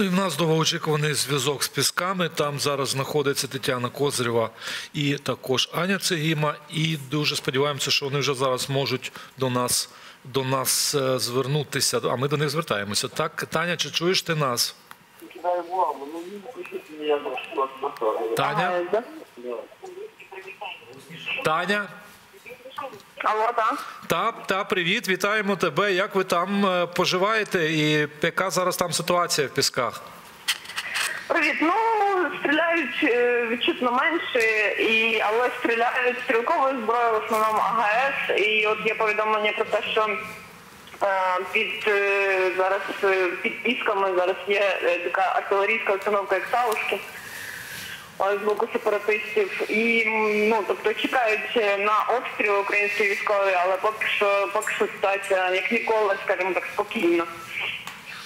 Ну і в нас довгоочікуваний зв'язок з пісками. Там зараз знаходиться Тетяна Козирєва і також Аня Цегіма. І дуже сподіваємося, що вони вже зараз можуть до нас, до нас е, звернутися. А ми до них звертаємося. Так, Таня, чи чуєш ти нас? Таня? Таня? Алло, так. Та, та, привіт, вітаємо тебе. Як ви там е, поживаєте? І яка зараз там ситуація в пісках? Привіт. Ну, стріляють е, відчутно менше, і, але стріляють стрілковою зброєю, в основному АГС. І от є повідомлення про те, що е, під зараз під пісками зараз є така артилерійська установка як Саушки. Е, З боку сепаратистів. І ну тобто чекають е, на обстріл українські військові, але поки що поки що ситуація як ніколи, скажімо так, спокійна.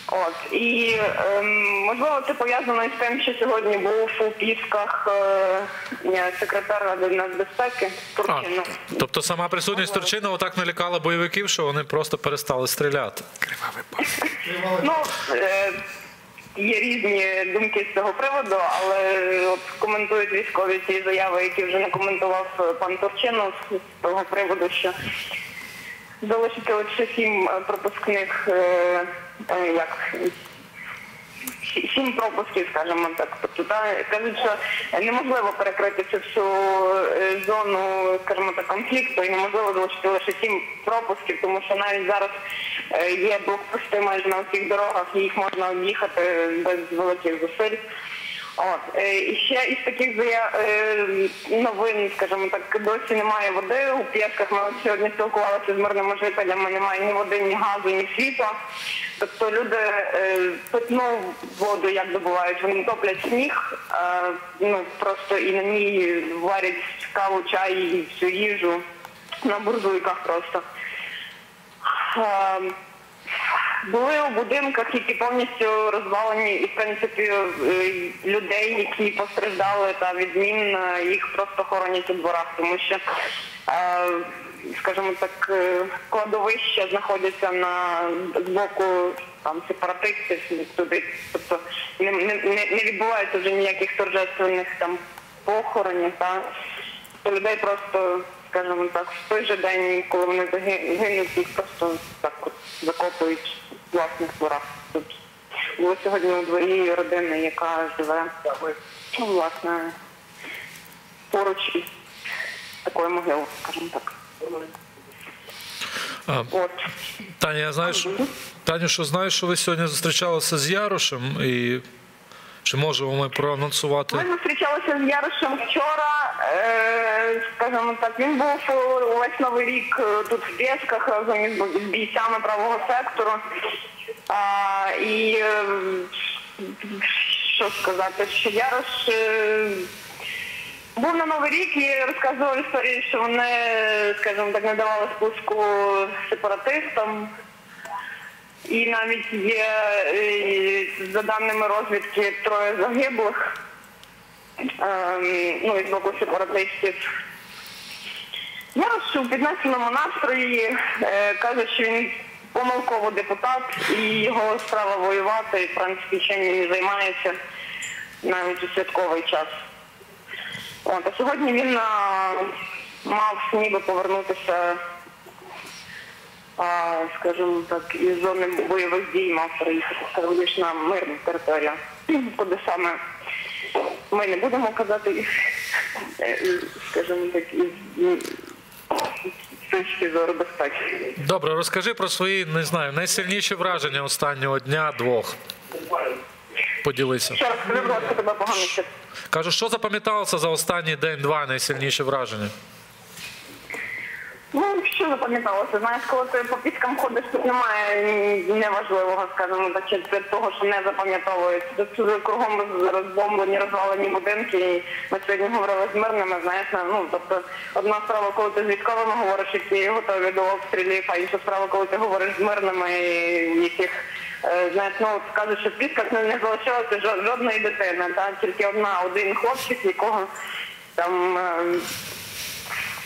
От. І ем, можливо це пов'язано із тим, що сьогодні був у Пісках е, секретар Ради нацбезпеки А, тобто сама присутність Турчинова так налякала бойовиків, що вони просто перестали стріляти. Ну е, є різні думки з цього приводу, але от коментують військові ці заяви, які вже не коментував пан Турчинов з того приводу, що залишити лише сім пропускних е, е, як сім пропусків, скажімо так. Тобто та кажуть, що неможливо перекрити цю всю е, зону, скажімо так, конфлікту, і неможливо залишити лише сім пропусків, тому що навіть зараз е, є блокпости майже на всіх дорогах, і їх можна об'їхати без великих зусиль. От е, і ще із таких е, новин, скажімо так, досі немає води. У п'ясках ми сьогодні спілкувалися з мирними жителями. Немає ні води, ні газу, ні світла. Тобто люди е, питну воду як добувають, вони топлять сніг, ну просто і на ній варять каву, чай і всю їжу на буржуйках просто. Були у будинках, які повністю розвалені, і в принципі е, людей, які постраждали та відмін, е, їх просто хоронять у дворах, тому що, е, скажімо так, кладовища знаходяться на з боку там сепаратистів туди, тобто не, не, не відбувається вже ніяких торжественних там похоронів, та? Людей просто, скажімо так, в той же день, коли вони заги- гинуть, їх просто так от закопують власних дворах. Було сьогодні у дворі родини, яка живе ну, власне поруч із такою могилою, скажімо так. А, От. Таня, я знаю, що, Таню, що знаєш, що ви сьогодні зустрічалися з Ярошем, і чи можемо ми проанонсувати? Ми зустрічалися з Ярошем вчора. Е, скажімо так, він був увесь новий рік е, тут в Пєсках разом із бійцями правого сектору. І е, що сказати, що Ярош був на новий рік і розказував історію, що вони, скажімо так, не давали спуску сепаратистам. І навіть є, е, за даними розвідки, троє загиблих ем, ну, із боку сепаратистів. Я у піднесеному настрої е, каже, що він помилково депутат і його справа воювати, і в принципі чим він і займається навіть у святковий час. От, а сьогодні він а, мав ніби повернутися скажімо так, із зони бойових дій мав лише на мирну територію. Куди саме ми не будемо казати, е, скажімо так, із точки зору безпеки. Добре, розкажи про свої, не знаю, найсильніші враження останнього дня двох. Поділися. Ще раз тебе погано ще. Кажу, що запам'яталося за останній день-два найсильніші враження? Ну, що запам'яталося? Знаєш, коли ти по піскам ходиш, тут немає неважливого, скажімо так, чи це того, що не запам'ятовується. Тут кругом розбомблені, розвалені будинки. І ми сьогодні говорили з мирними, знаєш, ну, тобто одна справа, коли ти з військовими говориш, які готові до обстрілів, а інша справа, коли ти говориш з мирними, яких е, знаєш, ну, от кажуть, що в пісках не, не залишилося жодної дитини, та? тільки одна, один хлопчик, якого там е,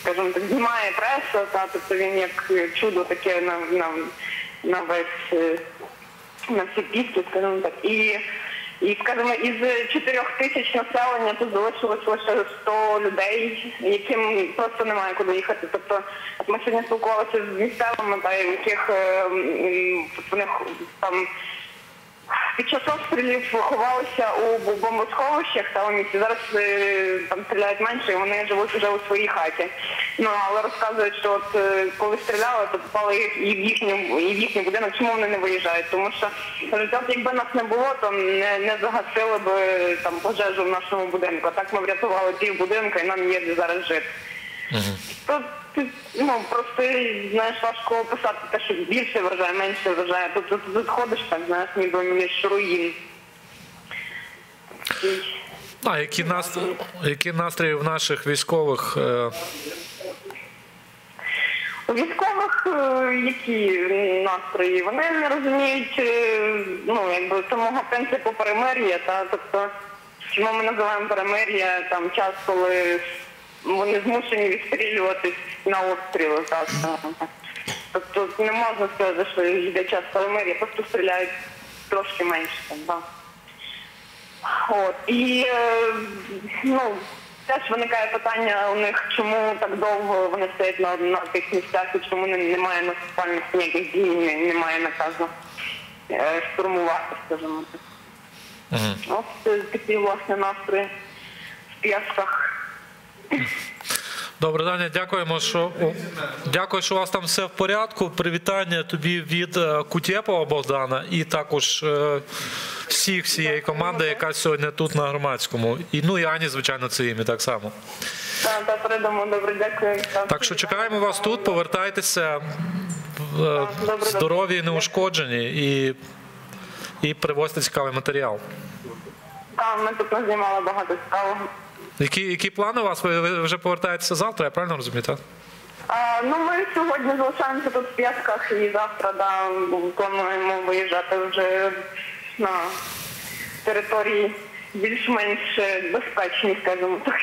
скажімо так, знімає преса, та, тобто він як чудо таке на, на, на весь е, на всі піски, скажімо так. І І, скажімо, із 4 тисяч населення тут залишилось лише 100 людей, яким просто немає куди їхати. Тобто ми сьогодні спілкувалися з місцевими, та, яких е, вони там під час обстрілів ховалися у бомбосховищах та у місті. Зараз е, там стріляють менше, і вони живуть вже у своїй хаті. Ну але розказують, що от е, коли стріляли, то попали і в їхню і в їхній будинок. Чому вони не виїжджають? Тому що от якби нас не було, то не, не загасили б е, там пожежу в нашому будинку. Так ми врятували пів будинку, і нам є де зараз жити. То ну просто знаєш, важко описати те, що більше вражає, менше вражає. Тут, тут, тут ходиш так, знаєш, ніби між руїн. А які настрої, які настрої в наших військових? е, У військових е, які настрої? Вони не розуміють е, ну, якби самого принципу перемир'я, та тобто, чому ми називаємо перемир'я там час, коли вони змушені відстрілюватись на обстріли. Так. Тобто не можна сказати, що йде час перемир'я, просто стріляють трошки менше там, так. От і е, ну теж виникає питання у них, чому так довго вони стоять на, на тих місцях, і чому немає наступальних ніяких дій, немає наказу е, штурмувати, скажімо так. Ось е, такі власне настрої в п'ясках. Добре, Даня, дякуємо, що дякую, що у вас там все в порядку. Привітання тобі від е, Кутєпова Богдана і також е, всіх всієї команди, яка сьогодні тут на громадському. І ну і Ані, звичайно, це ім'я так само. Та, та передамо, добре, дякую. Так що чекаємо вас тут, повертайтеся е, здорові і неушкоджені і, і привозьте цікавий матеріал. Та, ми тут назнімали багато цікавого. Які, які плани у вас? Ви, вже повертаєтеся завтра, я правильно розумію? Так? А, ну, ми сьогодні залишаємося тут в П'ятках і завтра да, плануємо виїжджати вже на території більш-менш безпечні, скажімо так.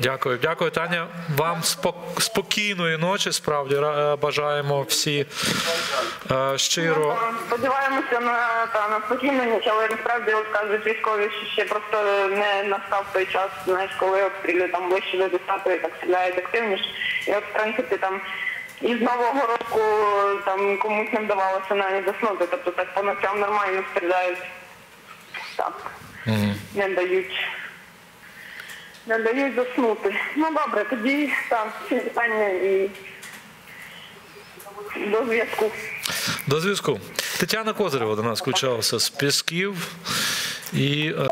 Дякую, дякую, Таня. Вам спок- спокійної ночі. Справді Ра- е, бажаємо всі е, щиро. Ну, Сподіваємося на, та, на спокійну ніч, але насправді от кажуть військові, що ще просто не настав той час, знаєш, коли обстрілюють там ближче до 10 так стріляють активніше. І от, в принципі, там із Нового року там комусь не вдавалося навіть заснути, тобто так по ночам нормально стріляють. Так, не дають. Не дають заснути. Ну добре, тоді там питання і до зв'язку. До зв'язку. Тетяна Козирева до нас включалася з Пісків. І е,